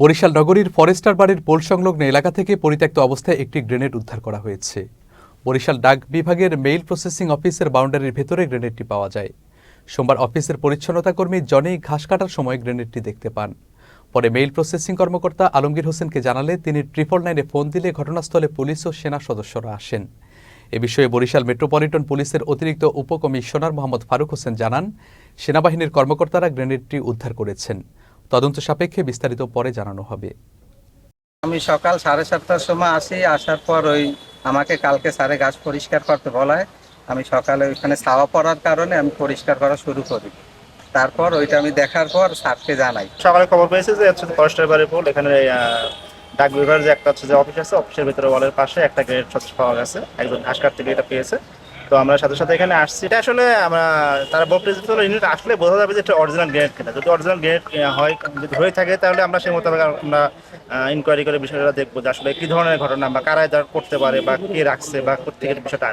বরিশাল নগরীর ফরেস্টার বাড়ির পোল সংলগ্ন এলাকা থেকে পরিত্যক্ত অবস্থায় একটি গ্রেনেড উদ্ধার করা হয়েছে। বরিশাল ডাক বিভাগের মেইল প্রসেসিং অফিসের বাউন্ডারির ভেতরে গ্রেনেডটি পাওয়া যায়। সোমবার অফিসের পরিচ্ছন্নতা কর্মী জনি ঘাস কাটার সময় গ্রেনেডটি দেখতে পান। পরে মেইল প্রসেসিং কর্মকর্তা আলমগীর হোসেনকে জানালে তিনি ট্রিপল নাইনে ফোন দিলে ঘটনাস্থলে পুলিশ ও সেনা সদস্যরা আসেন। এ বিষয়ে বরিশাল মেট্রোপলিটন পুলিশের অতিরিক্ত উপকমিশনার মোহাম্মদ ফারুক হোসেন জানান, সেনাবাহিনীর কর্মকর্তারা গ্রেনেডটি উদ্ধার করেছেন। তদন্ত সাপেক্ষে বিস্তারিত পরে জানানো হবে। আমি সকাল সাড়ে সাতটার সময় আসি আসার পর ওই আমাকে কালকে সারে গাছ পরিষ্কার করতে বলায়। আমি সকালে ওইখানে ছাওয়া পড়ার কারণে আমি পরিষ্কার করা শুরু করি। তারপর ওইটা আমি দেখার পর স্যারকে জানাই। সকালে খবর পেয়েছে যে হচ্ছে ফরেস্টের বাড়ি পোল এখানে আহ, ডাক বিভাগের যে একটা হচ্ছে যে অফিস আছে অফিসের ভিতরে ওয়ালের পাশে একটা গ্রেড হচ্ছে পাওয়া গেছে। একজন ঘাস কাটতে গিয়ে এটা পেয়েছে। তো আমরা সাথে সাথে এখানে আসছি এটা আসলে আমরা, তারা বপ্রিজিত ইউনিট আসলে বোঝা যাবে যে এটা অরিজিনাল গ্রেড কিনা যদি অরিজিনাল গ্রেড হয়, যদি হয়ে থাকে, তাহলে আমরা সেই মোতাবেক আমরা ইনকোয়ারি করে বিষয়টা দেখব যে আসলে কি ধরনের ঘটনা বা কারা করতে পারে বা কে রাখছে বা কোথেকে বিষয়টা।